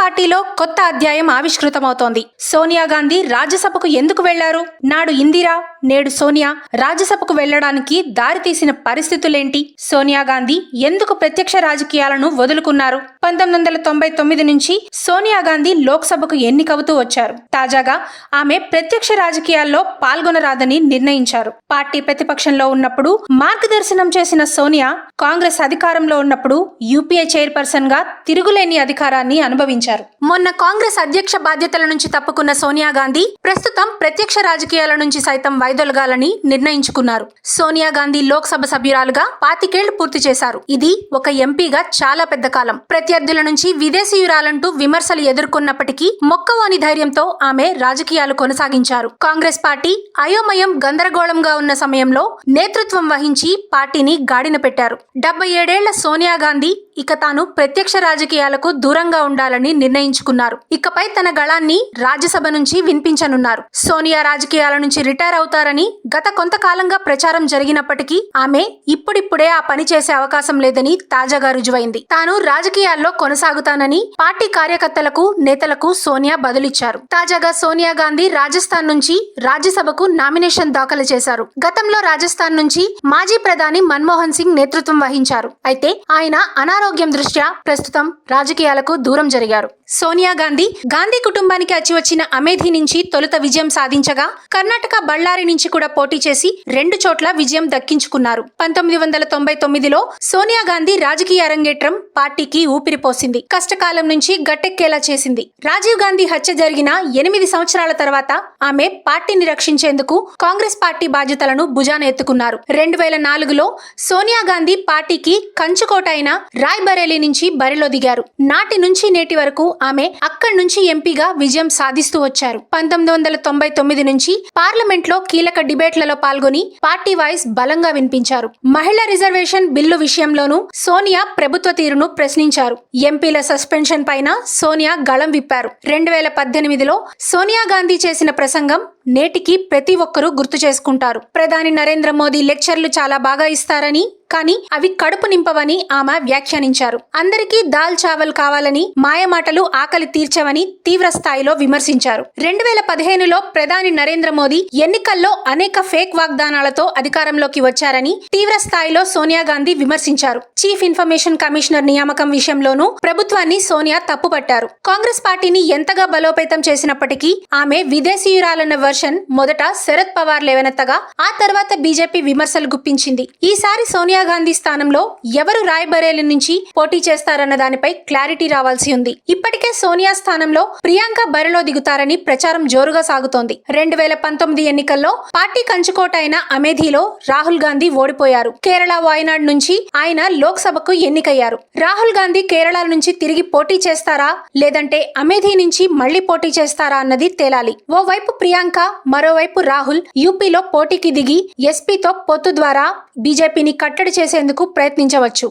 పార్టీలో కొత్త అధ్యాయం ఆవిష్కృతమవుతోంది. సోనియా గాంధీ రాజ్యసభకు ఎందుకు వెళ్ళారు? నాడు ఇందిరా నేడు సోనియా. రాజ్యసభకు వెళ్ళడానికి దారితీసిన పరిస్థితులేంటి? సోనియా గాంధీ ఎందుకు ప్రత్యక్ష రాజకీయాలను వదులుకున్నారు? పంతొమ్మిది వందల తొంభై తొమ్మిది నుంచి సోనియా గాంధీ లోక్సభకు ఎన్నికవుతూ వచ్చారు. తాజాగా ఆమె ప్రత్యక్ష రాజకీయాల్లో పాల్గొనరాదని నిర్ణయించారు. పార్టీ ప్రతిపక్షంలో ఉన్నప్పుడు మార్గదర్శనం చేసిన సోనియా కాంగ్రెస్ అధికారంలో ఉన్నప్పుడు యూపీఏ చైర్పర్సన్గా తిరుగులేని అధికారాన్ని అనుభవించారు. మొన్న కాంగ్రెస్ అధ్యక్ష బాధ్యతల నుంచి తప్పుకున్న సోనియా గాంధీ ప్రస్తుతం ప్రత్యక్ష రాజకీయాల నుంచి సైతం వైదొలగాలని నిర్ణయించుకున్నారు. సోనియా గాంధీ లోక్సభ సభ్యురాలుగా పాతికేళ్ళు పూర్తి చేశారు. ఇది ఒక ఎంపీగా చాలా పెద్ద కాలం. ప్రత్యర్థుల నుంచి విదేశీయురాలంటూ విమర్శలు ఎదుర్కొన్నప్పటికీ మొక్కవోని ధైర్యంతో ఆమె రాజకీయాలు కొనసాగించారు. కాంగ్రెస్ పార్టీ అయోమయం గందరగోళంగా ఉన్న సమయంలో నేతృత్వం వహించి పార్టీని గాడిన పెట్టారు. డెబ్బై ఏడేళ్ళ సోనియా గాంధీ ఇక తాను ప్రత్యక్ష రాజకీయాలకు దూరంగా ఉండాలని నిర్ణయించుకున్నారు. ఇకపై తన గళాన్ని రాజ్యసభ నుంచి వినిపించనున్నారు. సోనియా రాజకీయాల నుంచి రిటైర్ అవుతారని గత కొంతకాలంగా ప్రచారం జరిగినప్పటికీ ఆమె ఇప్పుడిప్పుడే ఆ పని చేసే అవకాశం లేదని తాజాగా రుజువైంది. తాను రాజకీయాల్లో కొనసాగుతానని పార్టీ కార్యకర్తలకు నేతలకు సోనియా బదులిచ్చారు. తాజాగా సోనియా గాంధీ రాజస్థాన్ నుంచి రాజ్యసభకు నామినేషన్ దాఖలు చేశారు. గతంలో రాజస్థాన్ నుంచి మాజీ ప్రధాని మన్మోహన్ సింగ్ నేతృత్వం వహించారు. అయితే ఆయన అనారోగ్యం దృష్ట్యా ప్రస్తుతం రాజకీయాలకు దూరం జరిగారు. సోనియా గాంధీ గాంధీ కుటుంబానికి అచ్చి వచ్చిన అమేధి నుంచి తొలుత విజయం సాధించగా కర్ణాటక బళ్ళారి నుంచి కూడా పోటీ చేసి రెండు చోట్ల విజయం దక్కించుకున్నారు. పంతొమ్మిది వందల తొంభై తొమ్మిదిలో సోనియా గాంధీ రాజకీయ అరంగేట్రం పార్టీకి ఊపిరిపోసింది కష్టకాలం నుంచి గట్టెక్కేలా చేసింది. రాజీవ్ గాంధీ హత్య జరిగిన ఎనిమిది సంవత్సరాల తర్వాత ఆమె పార్టీని రక్షించేందుకు కాంగ్రెస్ పార్టీ బాధ్యతలను భుజాన ఎత్తుకున్నారు. రెండు వేల నాలుగులో సోనియా గాంధీ పార్టీకి కంచుకోట అయిన రాయ్బరేలీ నుంచి బరిలో దిగారు. నాటి నుంచి నేటి వరకు ఆమె అక్కడి నుంచి ఎంపీగా విజయం సాధిస్తూ వచ్చారు. పంతొమ్మిది వందల తొంభై తొమ్మిది నుంచి పార్లమెంట్లో కీలక డిబేట్లలో పాల్గొని పార్టీ వాయిస్ బలంగా వినిపించారు. మహిళా రిజర్వేషన్ బిల్లు విషయంలోనూ సోనియా ప్రభుత్వ తీరును ప్రశ్నించారు. ఎంపీల సస్పెన్షన్ పైన సోనియా గళం విప్పారు. రెండు వేల పద్దెనిమిదిలో సోనియా గాంధీ చేసిన ప్రసంగం నేటికి ప్రతి ఒక్కరూ గుర్తు చేసుకుంటారు. ప్రధాని నరేంద్ర మోదీ లెక్చర్లు చాలా బాగా ఇస్తారని కానీ అవి కడుపు నింపవని ఆమె వ్యాఖ్యానించారు. అందరికీ దాల్ చావల్ కావాలని మాయమాటలు ఆకలి తీర్చవని తీవ్ర స్థాయిలో విమర్శించారు. రెండు వేల పదిహేనులో ప్రధాని నరేంద్ర మోదీ ఎన్నికల్లో అనేక ఫేక్ వాగ్దానాలతో అధికారంలోకి వచ్చారని తీవ్ర స్థాయిలో సోనియా గాంధీ విమర్శించారు. చీఫ్ ఇన్ఫర్మేషన్ కమిషనర్ నియామకం విషయంలోనూ ప్రభుత్వాన్ని సోనియా తప్పుపట్టారు. కాంగ్రెస్ పార్టీని ఎంతగా బలోపేతం చేసినప్పటికీ ఆమె విదేశీయురాలన్న వర్షన్ మొదట శరద్ పవార్ లేవనెత్తగా ఆ తర్వాత బీజేపీ విమర్శలు గుప్పించింది. ఈసారి సోనియా గాంధీ స్థానంలో ఎవరు రాయ్బరేలి నుంచి పోటీ చేస్తారన్న దానిపై క్లారిటీ రావాల్సి ఉంది. ఇప్పటికే సోనియా స్థానంలో ప్రియాంక బరిలో దిగుతారని ప్రచారం జోరుగా సాగుతోంది. రెండు వేల పంతొమ్మిది ఎన్నికల్లో పార్టీ కంచుకోట అయిన అమేధీలో రాహుల్ గాంధీ ఓడిపోయారు. కేరళ వాయనాడ్ నుంచి ఆయన లోక్సభకు ఎన్నికయ్యారు. రాహుల్ గాంధీ కేరళ నుంచి తిరిగి పోటీ చేస్తారా? లేదంటే అమేధీ నుంచి మళ్ళీ పోటీ చేస్తారా అన్నది తేలాలి. ఓవైపు ప్రియాంక మరోవైపు రాహుల్ యూపీలో పోటీకి దిగి ఎస్పీతో పొత్తు ద్వారా బీజేపీని కట్టడి చేసేందుకు ప్రయత్నించవచ్చు.